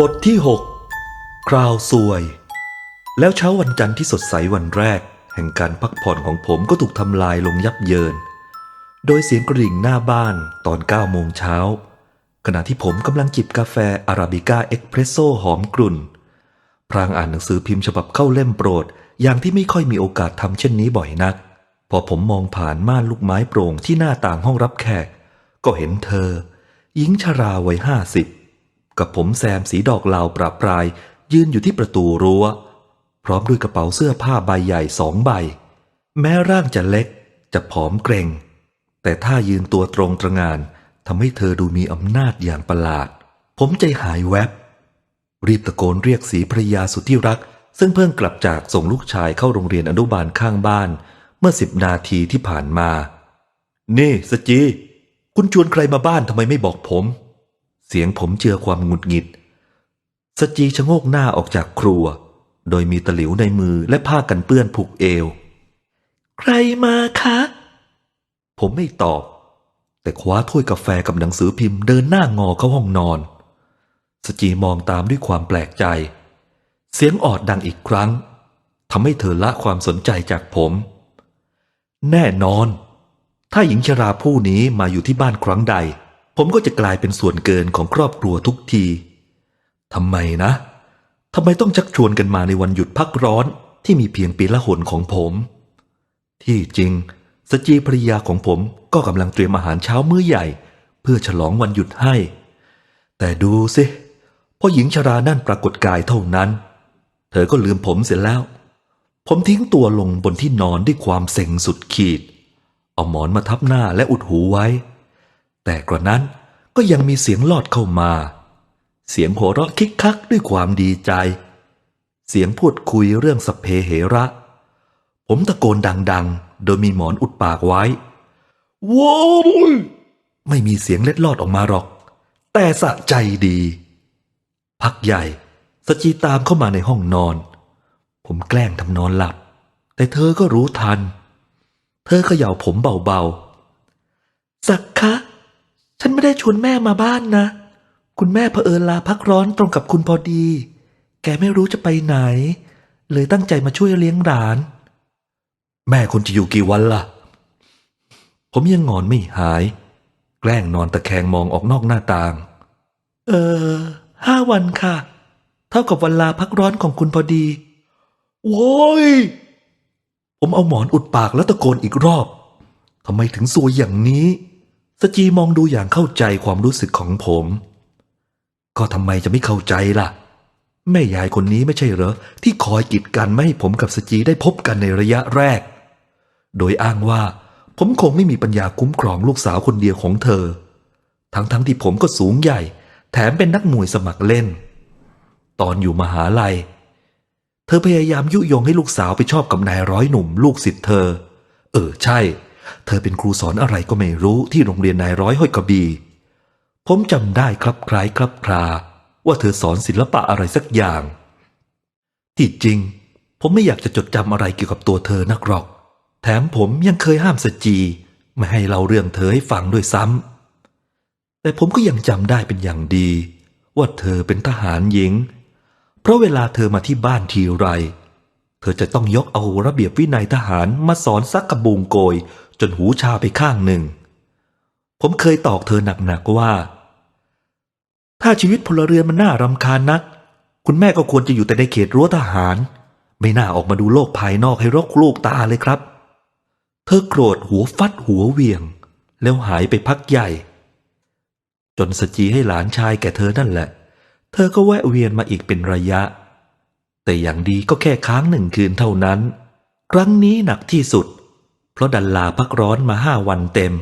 บทที่ 6 คราวซวย แล้วเช้าวันจันทร์ที่สดใสวันแรก แห่งการพักผ่อนของผมก็ถูกทำลายลงยับเยิน โดยเสียงกระดิ่งหน้าบ้านตอน9โมงเช้า ขณะที่ผมกำลังจิบกาแฟอาราบิก้าเอ็กเพรสโซหอมกลุ่น พรางอ่านหนังสือพิมพ์ฉบับเข้าเล่มโปรด อย่างที่ไม่ค่อยมีโอกาสทำเช่นนี้บ่อยนัก พอผมมองผ่านม่านลูกไม้โปร่งที่หน้าต่างห้องรับแขก ก็เห็นเธอ หญิงชราวัยห้าสิบ กับผมแซมสีดอกลาวปราบปราย ยืนอยู่ที่ประตูรั้ว พร้อมด้วยกระเป๋าเสื้อผ้าใบใหญ่สองใบ แม้ร่างจะเล็กจะผอมเกรง แต่ถ้ายืนตัวตรงตรงานทำให้เธอดูมีอำนาจอย่างประหลาด ผมใจหายแวบ รีบตะโกนเรียกสีภรรยาสุดที่รัก ซึ่งเพิ่งกลับจากส่งลูกชายเข้าโรงเรียนอนุบาลข้างบ้าน เมื่อสิบนาทีที่ผ่านมา นี่สจี คุณชวนใครมาบ้านทำไมไม่บอกผม เสียงผมเจือความหงุดหงิด สจีชะโงกหน้าออกจากครัว โดยมีตะหลิวในมือและผ้ากันเปื้อนผูกเอว ใครมาคะ ผมไม่ตอบ แต่คว้าถ้วยกาแฟกับหนังสือพิมพ์เดินหน้างอเข้าห้องนอน สจีมองตามด้วยความแปลกใจ เสียงออดดังอีกครั้งทำให้เธอละความสนใจจากผม แน่นอน ถ้าหญิงชราผู้นี้มาอยู่ที่บ้านครั้งใด ผมก็จะกลายเป็นส่วนเกินของครอบครัวทุกทีทำไมนะทำไมต้องชักชวนกันมาในวันหยุดพักร้อนที่มีเพียงปีละหนของผม ที่จริง สจีภรรยาของผมก็กำลังเตรียมอาหารเช้ามื้อใหญ่ เพื่อฉลองวันหยุดให้ แต่ดูสิพอหญิงชรานั่นปรากฏกายเท่านั้น เธอก็ลืมผมเสร็จแล้ว ผมทิ้งตัวลงบนที่นอนด้วยความเซ็งสุดขีด เอาหมอนมาทับหน้าและอุดหูไว้ แต่กระนั้นก็ยังมีเสียงลอดเข้ามา เสียงหัวเราะคิกคักด้วยความดีใจ เสียงพูดคุยเรื่องสเพเหระ ผมตะโกนดังๆ โดยมีหมอนอุดปากไว้ ว้าวไม่มีเสียงเล็ดลอดออกมาหรอก แต่สะใจดี พักใหญ่สจีตามเข้ามาในห้องนอน ผมแกล้งทำนอนหลับ แต่เธอก็รู้ทัน เธอเขย่าผมเบาๆสักคะ ฉันไม่ได้ชวนแม่มาบ้านนะ คุณแม่เผอิญลาพักร้อนตรงกับคุณพอดี แกไม่รู้จะไปไหน เลยตั้งใจมาช่วยเลี้ยงหลาน แม่คุณจะอยู่กี่วันล่ะ ผมยังงอนไม่หาย แกล้งนอนตะแคงมองออกนอกหน้าต่าง เออ ห้าวันค่ะ เท่ากับวันลาพักร้อนของคุณพอดีโว้ย ผมเอาหมอนอุดปากแล้วตะโกนอีกรอบ ทำไมถึงซวยอย่างนี้ สจีมองดูอย่างเข้าใจความรู้สึกของผม ก็ทำไมจะไม่เข้าใจล่ะ แม่ยายคนนี้ไม่ใช่เหรอ ที่คอยกีดกันไม่ให้ผมกับสจีได้พบกันในระยะแรก โดยอ้างว่า ผมคงไม่มีปัญญาคุ้มครองลูกสาวคนเดียวของเธอ ทั้งๆทที่ผมก็สูงใหญ่ แถมเป็นนักมวยสมัครเล่น ตอนอยู่มหาลัย เธอพยายามยุยงให้ลูกสาวไปชอบกับนายร้อยหนุ่ม ลูกศิษย์เธอ เออใช่ เธอเป็นครูสอนอะไรก็ไม่รู้ที่โรงเรียนนายร้อยห้อยกระบีผมจำได้ครับคล้ายครับคราว่าเธอสอนศิลปะอะไรสักอย่าง ที่จริง ผมไม่อยากจะจดจำอะไรเกี่ยวกับตัวเธอนักหรอก แถมผมยังเคยห้ามสจี ไม่ให้เล่าเรื่องเธอให้ฟังด้วยซ้ำแต่ผมก็ยังจำได้เป็นอย่างดี ว่าเธอเป็นทหารหญิง เพราะเวลาเธอมาที่บ้านทีไร เธอจะต้องยกเอาระเบียบวินัยทหารมาสอนซักกระบุงโกย จนหูชาไปข้างหนึ่ง ผมเคยตอกเธอหนักๆว่า ถ้าชีวิตพลเรือนมันน่ารำคาญนัก คุณแม่ก็ควรจะอยู่แต่ในเขตรั้วทหาร ไม่น่าออกมาดูโลกภายนอกให้รกลูกตาเลยครับ เธอโกรธหัวฟัดหัวเวียง แล้วหายไปพักใหญ่ จนสจีให้หลานชายแก่เธอนั่นแหละ เธอก็แวะเวียนมาอีกเป็นระยะ แต่อย่างดีก็แค่ค้างหนึ่งคืนเท่านั้น ครั้งนี้หนักที่สุด เพราะดันลาพักร้อนมาห้าวันเต็ม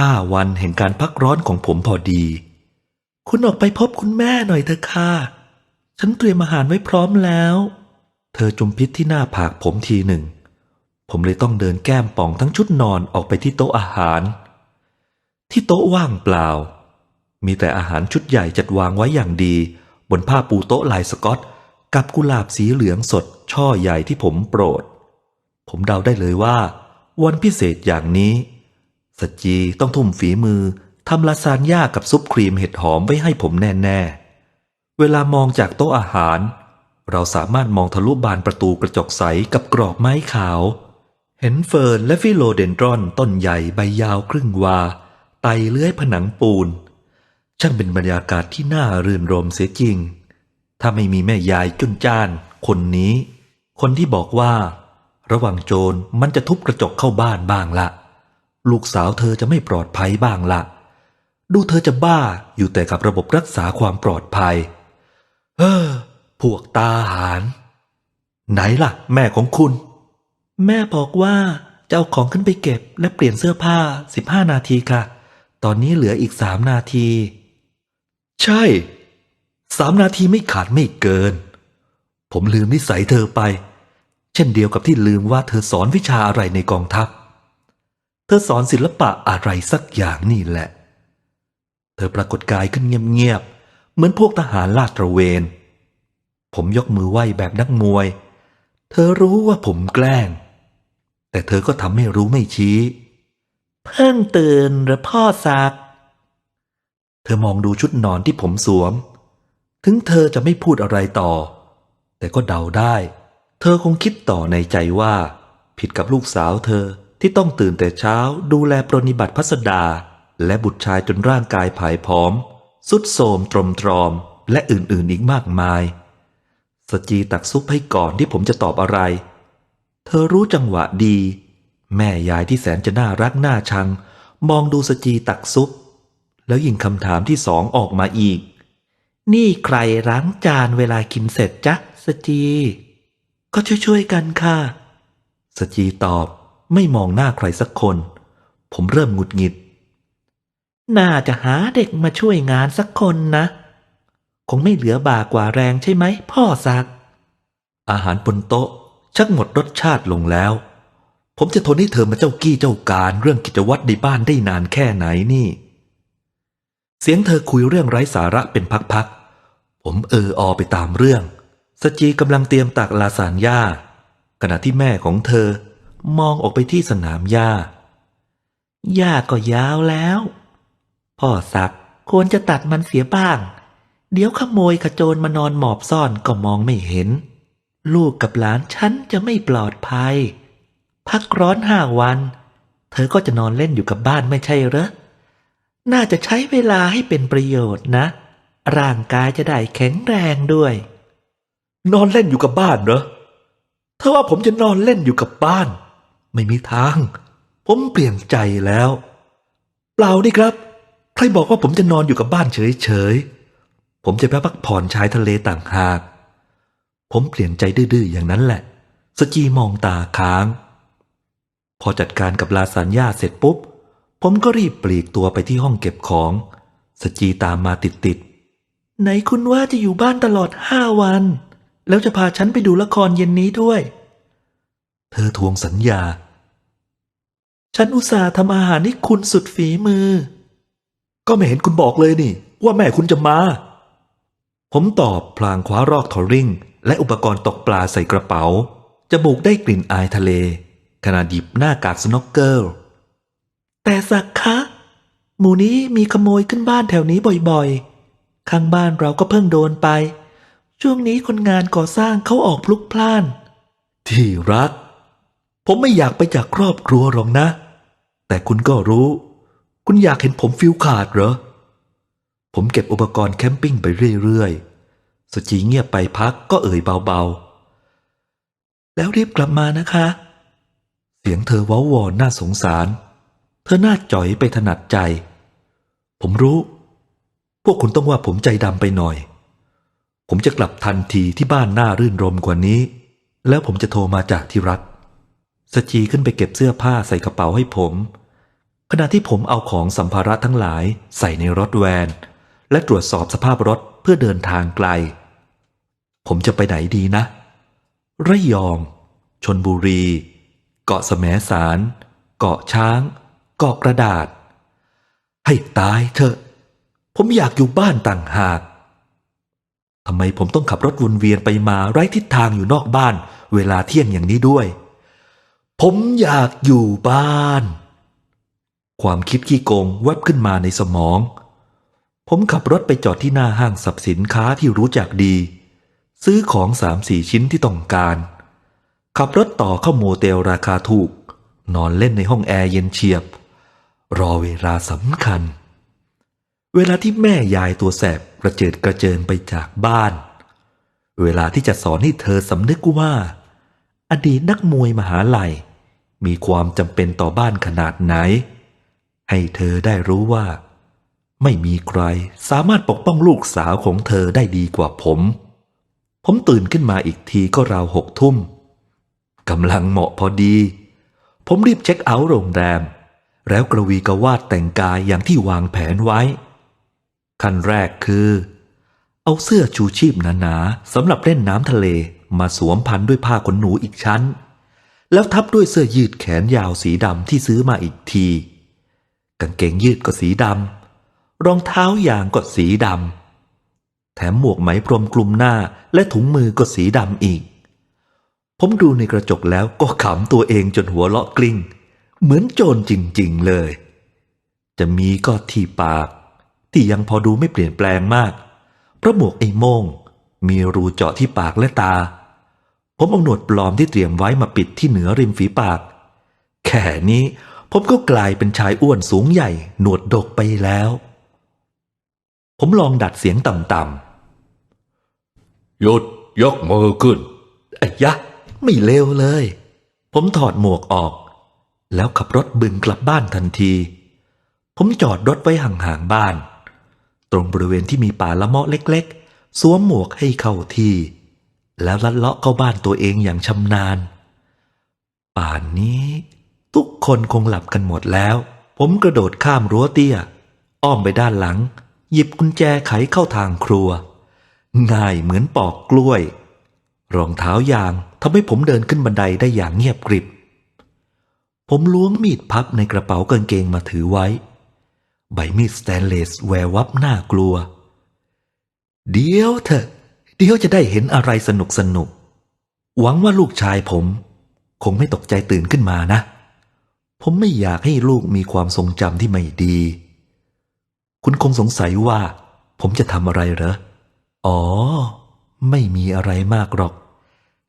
ห้าวันแห่งการพักร้อนของผมพอดี คุณออกไปพบคุณแม่หน่อยเถอะค่ะ ฉันเตรียมอาหารไว้พร้อมแล้ว เธอจุมพิษที่หน้าผากผมทีหนึ่ง ผมเลยต้องเดินแก้มป่องทั้งชุดนอนออกไปที่โต๊ะอาหาร ที่โต๊ะว่างเปล่า มีแต่อาหารชุดใหญ่จัดวางไว้อย่างดี บนผ้าปูโต๊ะลายสกอต กับกุหลาบสีเหลืองสดช่อใหญ่ที่ผมโปรด ผมเดาได้เลยว่า วันพิเศษอย่างนี้สจีต้องทุ่มฝีมือทำลาซานญ่ากับซุปครีมเห็ดหอมไว้ให้ผมแน่ๆ เวลามองจากโต๊ะอาหาร เราสามารถมองทะลุบานประตูกระจกใสกับกรอบไม้ขาว เห็นเฟิร์นและฟิโลเดนดรอนต้นใหญ่ใบยาวครึ่งวา ไตเลื้อยผนังปูน ช่างเป็นบรรยากาศที่น่ารื่นรมเสียจริง ถ้าไม่มีแม่ยายจุนจ้าน คนนี้ คนที่บอกว่า ระว่างโจรมันจะทุบกระจกเข้าบ้านบ้างละลูกสาวเธอจะไม่ปลอดภัยบ้างละดูเธอจะบ้าอยู่แต่กับระบบรักษาความปลอดภัย เออ พวกตาหาร ไหนล่ะ แม่ของคุณ แม่บอกว่าจะเอาของขึ้นไปเก็บ และเปลี่ยนเสื้อผ้า15นาทีค่ะ ตอนนี้เหลืออีกสามนาที ใช่ สามนาทีไม่ขาดไม่เกิน ผมลืมนิสัยเธอไป เช่นเดียวกับที่ลืมว่าเธอสอนวิชาอะไรในกองทัพ เธอสอนศิลปะอะไรสักอย่างนี่แหละ เธอปรากฏกายขึ้นเงียบๆ เหมือนพวกทหารลาดตระเวน ผมยกมือไหว้แบบนักมวย เธอรู้ว่าผมแกล้ง แต่เธอก็ทำไม่รู้ไม่ชี้ เพิ่งตื่นหรือพ่อซัก เธอมองดูชุดนอนที่ผมสวม ถึงเธอจะไม่พูดอะไรต่อ แต่ก็เดาได้ เธอคงคิดต่อในใจว่า ผิดกับลูกสาวเธอที่ต้องตื่นแต่เช้าดูแลปรนนิบัติพัสดา และบุตรชายจนร่างกายผายผอม สุดโทมตรมตรอม และอื่นๆอีกมากมาย สจีตักซุปให้ก่อนที่ผมจะตอบอะไร เธอรู้จังหวะดี แม่ยายที่แสนจะน่ารักน่าชัง มองดูสจีตักซุป แล้วยิงคำถามที่สองออกมาอีก นี่ใครล้างจานเวลากินเสร็จจ๊ะสจี ก็ช่วยๆกันค่ะ สจีตอบไม่มองหน้าใครสักคน ผมเริ่มหงุดหงิด น่าจะหาเด็กมาช่วยงานสักคนนะ คงไม่เหลือบากว่าแรงใช่ไหมพ่อซัก อาหารบนโต๊ะ ชักหมดรสชาติลงแล้ว ผมจะทนให้เธอมาเจ้ากี้เจ้าการเรื่องกิจวัตรในบ้านได้นานแค่ไหนนี่ เสียงเธอคุยเรื่องไร้สาระเป็นพักๆ ผมเอออไปตามเรื่อง สจีกำลังเตรียมตักลาสานย่า ขณะที่แม่ของเธอมองออกไปที่สนามหญ้า หญ้าก็ยาวแล้ว พ่อสักควรจะตัดมันเสียบ้าง เดี๋ยวขโมยขโจรมานอนหมอบซ่อนก็มองไม่เห็น ลูกกับหลานฉันจะไม่ปลอดภัย พักร้อนห้าวัน เธอก็จะนอนเล่นอยู่กับบ้านไม่ใช่เหรอ น่าจะใช้เวลาให้เป็นประโยชน์นะ ร่างกายจะได้แข็งแรงด้วย นอนเล่นอยู่กับบ้านเหรอเธอว่าผมจะนอนเล่นอยู่กับบ้าน ไม่มีทาง ผมเปลี่ยนใจแล้ว เปล่านี่ครับ ใครบอกว่าผมจะนอนอยู่กับบ้านเฉยๆ ผมจะไปพักผ่อนชายทะเลต่างหาก ผมเปลี่ยนใจดื้อๆอย่างนั้นแหละ สจีมองตาค้าง พอจัดการกับลาซานญ่าเสร็จปุ๊บ ผมก็รีบปลีกตัวไปที่ห้องเก็บของ สจีตามมาติดๆ ไหนคุณว่าจะอยู่บ้านตลอดห้าวัน แล้วจะพาฉันไปดูละครเย็นนี้ด้วย เธอทวงสัญญา ฉันอุตส่าห์ทำอาหารให้คุณสุดฝีมือ ก็ไม่เห็นคุณบอกเลยนี่ ว่าแม่คุณจะมา ผมตอบพลางคว้ารอกทอริงและอุปกรณ์ตกปลาใส่กระเป๋าจมูกได้กลิ่นอายทะเลขณะหยิบหน้ากากสโนกเกิล แต่สักคะ หมู่นี้มีขโมยขึ้นบ้านแถวนี้บ่อยๆ ข้างบ้านเราก็เพิ่งโดนไป ช่วงนี้คนงานก่อสร้างเขาออกพลุกพล่าน ที่รัก ผมไม่อยากไปจากครอบครัวหรอกนะ แต่คุณก็รู้ คุณอยากเห็นผมฟิลขาดเหรอ ผมเก็บอุปกรณ์แคมปิ้งไปเรื่อยๆ สจีเงียบไปพักก็เอ่ยเบาๆ แล้วรีบกลับมานะคะ เสียงเธอว้าวอนน่าสงสาร ธอหน้าจ่อยไปถนัดใจ ผมรู้ พวกคุณต้องว่าผมใจดำไปหน่อย ผมจะกลับทันทีที่บ้านหน้ารื่นรมกว่านี้ แล้วผมจะโทรมาจากที่รัฐสจีขึ้นไปเก็บเสื้อผ้าใส่กระเป๋าให้ผม ขณะที่ผมเอาของสัมภาระทั้งหลายใส่ในรถแวน และตรวจสอบสภาพรถเพื่อเดินทางไกล ผมจะไปไหนดีนะ ระยอง ชนบุรี เกาะแสมสาร เกาะช้าง กาะกระดาษ ให้ตายเถอะ ผมอยากอยู่บ้านต่างหากทำไมผมต้องขับรถวนเวียนไปมาไร้ทิศทางอยู่นอกบ้าน เวลาเที่ยงอย่างนี้ด้วย ผมอยากอยู่บ้าน ความคิดขี้โกงแวบขึ้นมาในสมองผผมขับรถไปจอดที่หน้าห้างสรรพสินค้าที่รู้จักดี ซื้อของสามสี่ชิ้นที่ต้องการ ขับรถต่อเข้าโมเตลราคาถูก นอนเล่นในห้องแอร์เย็นเฉียบ รอเวลาสำคัญ เวลาที่แม่ยายตัวแสบกระเจิดกระเจิงไปจากบ้าน เวลาที่จะสอนให้เธอสำนึกว่า อดีตนักมวยมหาลัย มีความจำเป็นต่อบ้านขนาดไหน ให้เธอได้รู้ว่า ไม่มีใครสามารถปกป้องลูกสาวของเธอได้ดีกว่าผม ผมตื่นขึ้นมาอีกทีก็ราวหกทุ่มกำลังเหมาะพอดี ผมรีบเช็คเอาท์โรงแรม แล้วกระวีกวาดแต่งกายอย่างที่วางแผนไว้ ขั้นแรกคือ เอาเสื้อชูชีพหนาๆสำหรับเล่นน้ำทะเลมาสวมพันด้วยผ้าขนหนูอีกชั้น แล้วทับด้วยเสื้อยืดแขนยาวสีดำที่ซื้อมาอีกที กางเกงยืดก็สีดำรองเท้ายางก็สีดำแถมหมวกไหมพรมคลุมหน้าและถุงมือก็สีดำอีก ผมดูในกระจกแล้วก็ขำตัวเองจนหัวเลาะกลิ้ง เหมือนโจรจริง ๆ เลย จะมีก็ที่ปาก ที่ยังพอดูไม่เปลี่ยนแปลงมาก เพราะหมวกไอ้โม่งมีรูเจาะที่ปากและตา ผมเอาหนวดปลอมที่เตรียมไว้มาปิดที่เหนือริมฝีปาก แค่นี้ผมก็กลายเป็นชายอ้วนสูงใหญ่ หนวดดกไปแล้ว ผมลองดัดเสียงต่ำๆ หยุดยกมือขึ้นไอ้ยะ ไม่เลวเลย ผมถอดหมวกออก แล้วขับรถบึงกลับบ้านทันที ผมจอดรถไว้ห่างๆบ้าน ตรงบริเวณที่มีป่าละเมาะเล็กๆ สวมหมวกให้เข้าที่ แล้วลัดเลาะเข้าบ้านตัวเองอย่างชำนาญ ป่านนี้ทุกคนคงหลับกันหมดแล้ว ผมกระโดดข้ามรั้วเตี้ย อ้อมไปด้านหลัง หยิบกุญแจไขเข้าทางครัว ง่ายเหมือนปอกกล้วย รองเท้ายางทำให้ผมเดินขึ้นบันไดได้อย่างเงียบกริบ ผมล้วงมีดพับในกระเป๋ากางเกงมาถือไว้ ใบมีดสแตนเลสแวววับน่ากลัว เดี๋ยวเถอะ เดี๋ยวจะได้เห็นอะไรสนุกสนุก หวังว่าลูกชายผม คงไม่ตกใจตื่นขึ้นมานะ ผมไม่อยากให้ลูกมีความทรงจำที่ไม่ดี คุณคงสงสัยว่า ผมจะทำอะไรเหรอ อ๋อ ไม่มีอะไรมากหรอก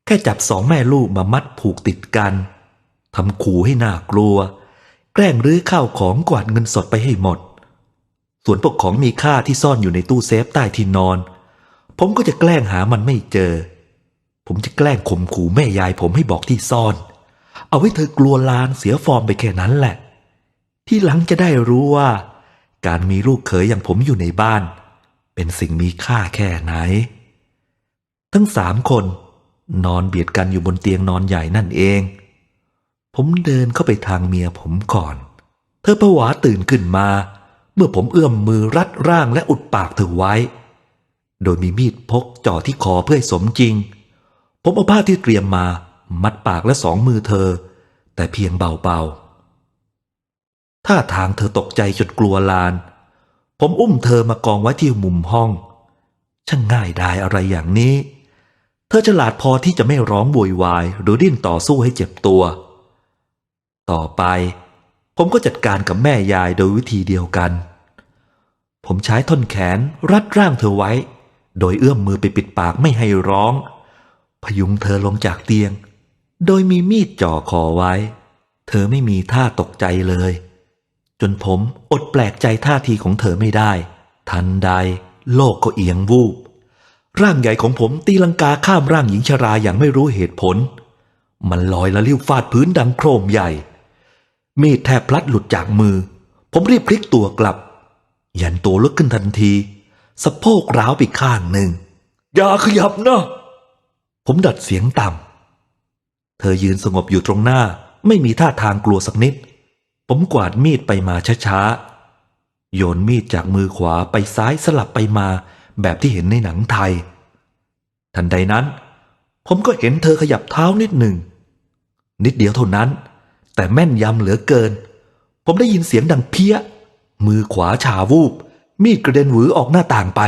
แค่จับสองแม่ลูกมามัดผูกติดกัน ทำขู่ให้น่ากลัว แกล้งรื้อข้าวของกวาดเงินสดไปให้หมด ส่วนพวกของมีค่าที่ซ่อนอยู่ในตู้เซฟใต้ที่นอน ผมก็จะแกล้งหามันไม่เจอ ผมจะแกล้งข่มขู่แม่ยายผมให้บอกที่ซ่อน เอาไว้เธอกลัวลานเสียฟอร์มไปแค่นั้นแหละ ที่หลังจะได้รู้ว่า การมีลูกเขยอย่างผมอยู่ในบ้าน เป็นสิ่งมีค่าแค่ไหน ทั้งสามคนนอนเบียดกันอยู่บนเตียงนอนใหญ่นั่นเอง ผมเดินเข้าไปทางเมียผมก่อน เธอผวาตื่นขึ้นมา เมื่อผมเอื้อมมือรัดร่างและอุดปากเธอไว้ โดยมีมีดพกจ่อที่คอเพื่อให้สมจริง ผมเอาผ้าที่เตรียมมามัดปากและสองมือเธอ แต่เพียงเบาๆท่าทางเธอตกใจจนกลัวลาน ผมอุ้มเธอมากองไว้ที่มุมห้อง ช่างง่ายดายอะไรอย่างนี้ เธอฉลาดพอที่จะไม่ร้องโวยวายหรือดิ้นต่อสู้ให้เจ็บตัว ต่อไป ผมก็จัดการกับแม่ยายโดยวิธีเดียวกัน ผมใช้ท่อนแขนรัดร่างเธอไว้ โดยเอื้อมมือไปปิดปากไม่ให้ร้อง พยุงเธอลงจากเตียง โดยมีมีดจ่อคอไว้ เธอไม่มีท่าตกใจเลย จนผมอดแปลกใจท่าทีของเธอไม่ได้ ทันใด โลกก็เอียงวูบร่างใหญ่ของผมตีลังกาข้ามร่างหญิงชราอย่างไม่รู้เหตุผล มันลอยละลิ้วฟาดพื้นดังโครมใหญ่ มีดแทบพลัดหลุดจากมือ ผมรีบพลิกตัวกลับ ยันตัวลุกขึ้นทันที สะโพกร้าวไปข้างหนึ่ง อย่าขยับนะ ผมดัดเสียงต่ำ เธอยืนสงบอยู่ตรงหน้า ไม่มีท่าทางกลัวสักนิด ผมกวาดมีดไปมาช้าๆ โยนมีดจากมือขวาไปซ้ายสลับไปมาแบบที่เห็นในหนังไทย ทันใดนั้น ผมก็เห็นเธอขยับเท้านิดหนึ่ง นิดเดียวเท่านั้น แต่แม่นยำเหลือเกิน ผมได้ยินเสียงดังเพี้ย มือขวาชาวูบ มีดกระเด็นหวือออกหน้าต่างไป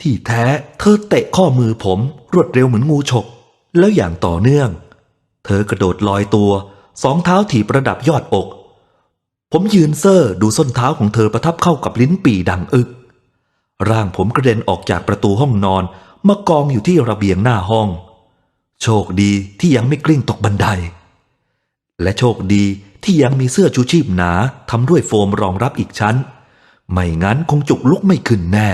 ที่แท้เธอเตะข้อมือผมรวดเร็วเหมือนงูฉก แล้วอย่างต่อเนื่อง เธอกระโดดลอยตัว สองเท้าถีบประดับยอดอก ผมยืนเซอดูส้นเท้าของเธอประทับเข้ากับลิ้นปี่ดังอึก ร่างผมกระเด็นออกจากประตูห้องนอนมากองอยู่ที่ระเบียงหน้าห้อง โชคดีที่ยังไม่กลิ้งตกบันได และโชคดีที่ยังมีเสื้อชูชีพหนาทำด้วยโฟมรองรับอีกชั้น ไม่งั้นคงจุกลุกไม่ขึ้นแน่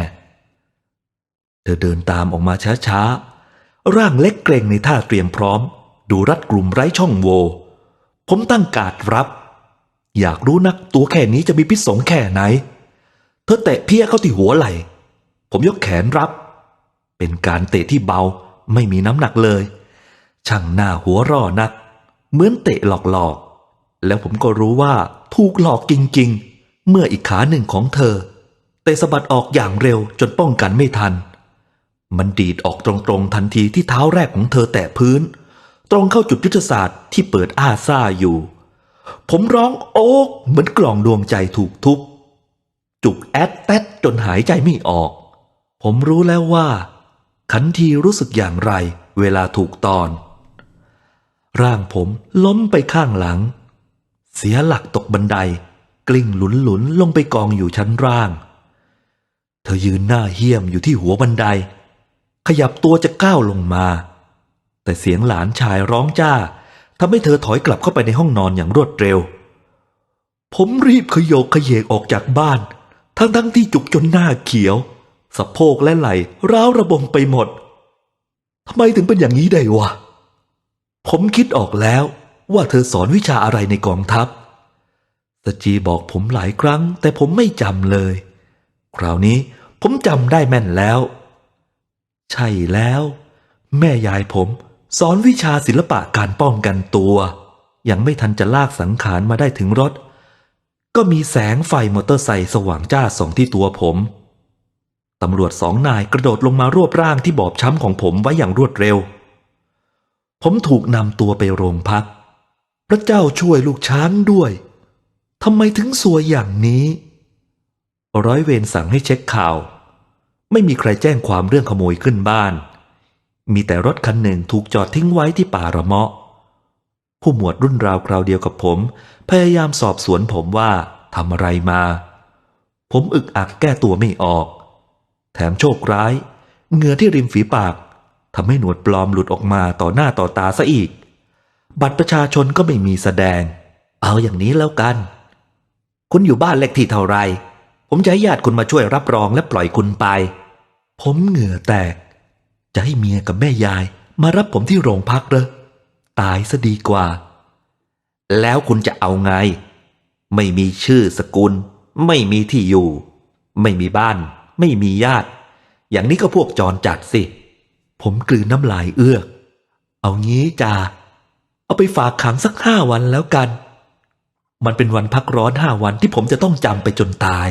เธอเดินตามออกมาช้าๆ ร่างเล็กเกรงในท่าเตรียมพร้อม ดูรัดกลุ่มไร้ช่องโว ผมตั้งการดรับ อยากรู้นักตัวแค่นี้จะมีพิษสงแค่ไหน เธอเตะเพี้ยเข้าที่หัวไหล่ ผมยกแขนรับ เป็นการเตะที่เบาไม่มีน้ำหนักเลย ช่างหน้าหัวร่อนัก เหมือนเตะหลอกๆ แล้วผมก็รู้ว่าถูกหลอกจริงๆ เมื่ออีกขาหนึ่งของเธอ เตะสะบัดออกอย่างเร็วจนป้องกันไม่ทัน มันดีดออกตรงๆทันทีที่เท้าแรกของเธอแตะพื้น ตรงเข้าจุดยุทธศาสตร์ที่เปิดอ้าซ่าอยู่ ผมร้องโอ๊กเหมือนกล่องดวงใจถูกทุบจุกแอดแตดจนหายใจไม่ออก ผมรู้แล้วว่า ขันทีรู้สึกอย่างไรเวลาถูกตอน ร่างผมล้มไปข้างหลัง เสียหลักตกบันได กลิ้งหลุนหลุนๆลงไปกองอยู่ชั้นล่าง เธอยืนหน้าเหี้ยมอยู่ที่หัวบันได ขยับตัวจะก้าวลงมา แต่เสียงหลานชายร้องจ้าทำให้เธอถอยกลับเข้าไปในห้องนอนอย่างรวดเร็ว ผมรีบขยโยกขยเยกออกจากบ้าน ทั้งทั้งๆที่จุกจนหน้าเขียว สะโพกและไหล่ร้าวระบมไปหมดทำไมถึงเป็นอย่างนี้ได้วะ ผมคิดออกแล้วว่าเธอสอนวิชาอะไรในกองทัพ สจีบอกผมหลายครั้ง แต่ผมไม่จำเลย คราวนี้ผมจำได้แม่นแล้ว ใช่แล้ว แม่ยายผมสอนวิชาศิลปะการป้องกันตัว ยังไม่ทันจะลากสังขารมาได้ถึงรถ ก็มีแสงไฟมอเตอร์ไซค์สว่างจ้าส่องที่ตัวผมตำรวจสองนายกระโดดลงมารวบร่างที่บอบช้ำของผมไว้อย่างรวดเร็ว ผมถูกนำตัวไปโรงพัก พระเจ้าช่วยลูกช้างด้วยทำไมถึงสวยอย่างนี้ ร้อยเวรสั่งให้เช็คข่าว ไม่มีใครแจ้งความเรื่องขโมยขึ้นบ้าน มีแต่รถคันหนึ่งถูกจอดทิ้งไว้ที่ป่าระเมาะ ผู้หมวดรุ่นราวคราวเดียวกับผม พยายามสอบสวนผมว่าทำอะไรมา ผมอึกอักแก้ตัวไม่ออก แถมโชคร้าย เหงื่อที่ริมฝีปาก ทำให้หนวดปลอมหลุดออกมาต่อหน้าต่อตาซะอีก บัตรประชาชนก็ไม่มีแสดง เอาอย่างนี้แล้วกัน คุณอยู่บ้านเลขที่เท่าไร ผมจะให้ญาติคุณมาช่วยรับรองและปล่อยคุณไป ผมเหงื่อแตก จะให้เมียกับแม่ยายมารับผมที่โรงพักเหรอตายซะดีกว่า แล้วคุณจะเอาไง ไม่มีชื่อสกุล ไม่มีที่อยู่ ไม่มีบ้าน ไม่มีญาติ อย่างนี้ก็พวกจรจัดสิ ผมกลืนน้ำลายเอื้อก เอางี้จ่าเอาไปฝากขังสักห้าวันแล้วกัน มันเป็นวันพักร้อนห้าวันที่ผมจะต้องจำไปจนตาย